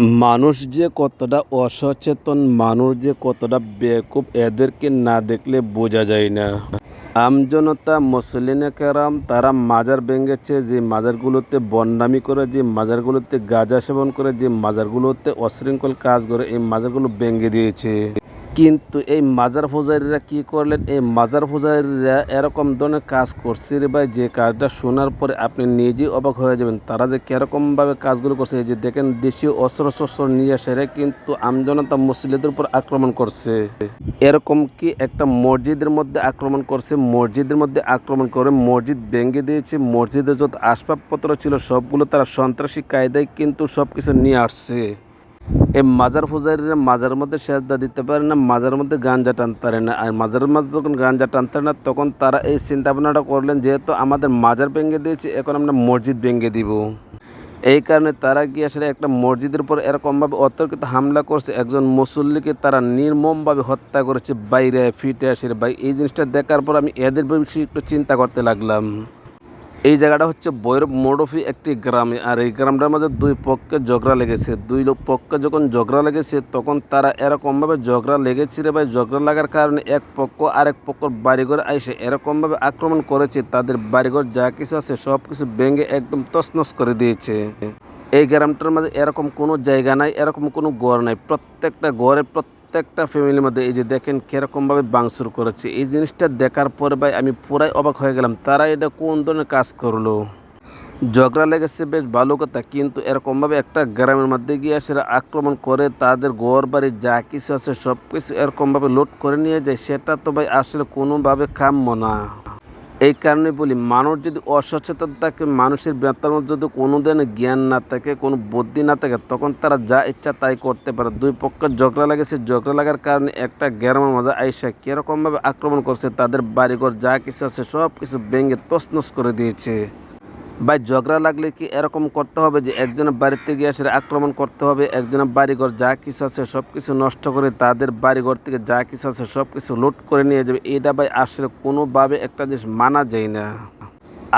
মানুষ যে কতটা অসচেতন, মানুষ যে কতটা বেকুব, এদেরকে না দেখলে বোঝা যায় না। আমজনতা মুসলিনে কেরাম, তারা মাজার ভেঙেছে, যে মাজারগুলোতে বন্ডামি করে, যে মাজারগুলোতে গাঁজা সেবন করে, যে মাজারগুলোতে অশৃঙ্খল কাজ করে, এই মাজারগুলো ভেঙে দিয়েছে। কিন্তু এই মাজার পূজারীরা কি করলেন? এই মাজার পূজারীরা এরকম ধরনের কাজ করছে রে ভাই, যে কাজটা শোনার পরে আপনি নিজেই অবাক হয়ে যাবেন। তারা যে কীরকমভাবে কাজগুলো করছে যে দেখেন দেশীয় অস্ত্র শস্ত্র নিয়ে সেরে কিন্তু আমজনতা মুসলিদের উপর আক্রমণ করছে। এরকম কি একটা মসজিদের মধ্যে আক্রমণ করছে? মসজিদের মধ্যে আক্রমণ করে মসজিদ ভেঙে দিয়েছে, মসজিদের যত আসবাবপত্র ছিল সবগুলো তারা সন্ত্রাসী কায়দায় কিন্তু সব কিছু নিয়ে আসছে। এই মাজার ফুজারিরা মাজার মধ্যে সেজদা দিতে পারে না, মাজার মধ্যে গাঞ্জা টানতে পারে না। আর মাজার মধ্যে যখন গাঞ্জা টানতে না, তখন তারা এই চিন্তা ভাবনাটা করলেন যেহেতু আমাদের মাজার ভেঙে দিয়েছে, এখন আমরা মসজিদ ভেঙে দিব। এই কারণে তারা গিয়ে আসলে একটা মসজিদের উপর এরকমভাবে অতর্কিত হামলা করছে, একজন মুসল্লিকে তারা নির্মমভাবে হত্যা করেছে, বাইরে ফিটে আসে। ভাই, এই জিনিসটা দেখার পর আমি এদের বিষয়ে একটু চিন্তা করতে লাগলাম। এই জায়গাটা হচ্ছে বৈরব মোড়ফি একটি গ্রামে। আর এই গ্রামটার মধ্যে দুই পক্ষে ঝগড়া লেগেছে। দুই লোক পক্ষে যখন ঝগড়া লেগেছে, তখন তারা এরকমভাবে ঝগড়া লেগেছে রে ভাই। ঝগড়া লাগার কারণে এক পক্ষ আরেক পক্ষ বাড়িঘর আইসে এরকমভাবে আক্রমণ করেছে। তাদের বাড়িঘর যা কিছু আছে, সব কিছু ভেঙে একদম তছনছ করে দিয়েছে। এই গ্রামটার মধ্যে এরকম কোনো জায়গা নাই, এরকম কোনো ঘর নাই। প্রত্যেকটা ঘরে প্রত্যেকটা ফ্যামিলির মধ্যে এই যে দেখেন কীরকমভাবে বাংসুর করেছে। এই জিনিসটা দেখার পরে ভাই আমি পুরাই অবাক হয়ে গেলাম, তারা এটা কোন ধরনের কাজ করল? ঝগড়া লেগেছে বেশ ভালো কথা, কিন্তু এরকমভাবে একটা গ্রামের মধ্যে গিয়ে সেটা আক্রমণ করে, তাদের ঘর বাড়ি যা কিছু আছে সব কিছু এরকমভাবে লোড করে নিয়ে যায়, সেটা তো ভাই আসলে কোনোভাবে কাম্য না। এই কারণে বলি, মানুষ যদি অসচেতন থাকে, মানুষের ব্যাপার মধ্যে যদি কোনো দিন জ্ঞান না থাকে, কোনো বুদ্ধি না থাকে, তখন তারা যা ইচ্ছা তাই করতে পারে। দুই পক্ষ ঝগড়া লাগে, সেই ঝগড়া লাগার কারণে একটা গ্রামের মাঝে আইসা কীরকমভাবে আক্রমণ করছে, তাদের বাড়িঘর যা কিছু আছে সব কিছু ভেঙে তছনছ করে দিয়েছে। ভাই, ঝগড়া লাগলে কি এরকম করতে হবে যে একজনের বাড়িতে গিয়ে আসলে আক্রমণ করতে হবে একজনের বাড়িঘর যা কিছু আছে সব কিছু নষ্ট করে তাদের বাড়িঘর থেকে যা কিছু আছে সব কিছু লুট করে নিয়ে যাবে? এটা ভাই আসলে কোনোভাবে একটা জিনিস মানা যায় না।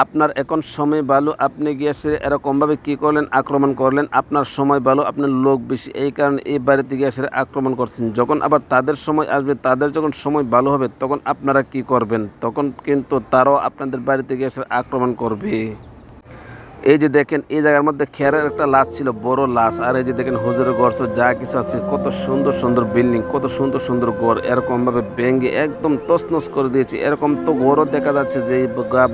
আপনার এখন সময় ভালো, আপনি গিয়ে সে এরকমভাবে কী করলেন, আক্রমণ করলেন, আপনার সময় ভালো আপনার লোক বেশি, এই কারণে এই বাড়িতে গিয়ে সে আক্রমণ করছেন। যখন আবার তাদের সময় আসবে, তাদের যখন সময় ভালো হবে, তখন আপনারা কি করবেন? তখন কিন্তু তারাও আপনাদের বাড়িতে গিয়ে সে আক্রমণ করবে। এই যে দেখেন, এই জায়গার মধ্যে খেরের একটা লাশ ছিল, বড় লাশ। আর এই যে দেখেন হুজুরের গড় যা কিছু আছে, কত সুন্দর সুন্দর বিল্ডিং, কত সুন্দর সুন্দর গড় এরকম ভাবে ভেঙে একদম তছনছ করে দিয়েছে। এরকম তো গড়ও দেখা যাচ্ছে যে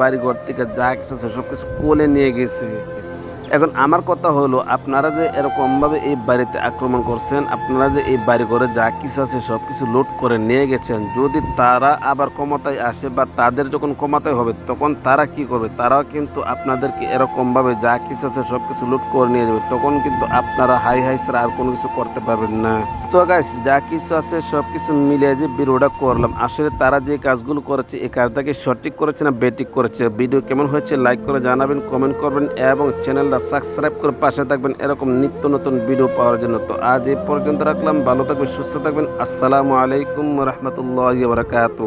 বাড়ি ঘর থেকে যা কিছু আছে সব কিছু কোলে নিয়ে গেছে। এখন আমার কথা হলো, আপনারা যে এরকমভাবে এই বাড়িতে আক্রমণ করছেন, আপনারা যে এই বাড়ি ঘরে যা কিছু আছে সব কিছু লুট করে নিয়ে গেছেন, যদি তারা আবার ক্ষমতায় আসে বা তাদের যখন ক্ষমতায় হবে, তখন তারা কি করবে? তারাও কিন্তু আপনাদেরকে এরকমভাবে যা কিছু আছে সব কিছু লুট করে নিয়ে যাবে, তখন কিন্তু আপনারা হাই হাই ছাড়া আর কোনো কিছু করতে পারবেন না। তো গাইস যা কিছু আছে সব কিছু মিলিয়ে যে ভিডিওটা করলাম, আসলে তারা যে কাজগুলো করেছে, এই কাজটাকে সঠিক করেছে না বেটিক করেছে? ভিডিও কেমন হয়েছে লাইক করে জানাবেন কমেন্ট করবেন এবং চ্যানেলটা সাবস্ক্রাইব করে পাশে থাকবেন। এরকম নিত্য নতুন ভিডিও পাওয়ার জন্য। তো আজ এই পর্যন্ত রাখলাম, ভালো থাকবেন, সুস্থ থাকবেন। আসসালামু আলাইকুম রহমতুল্লাহ বারকাত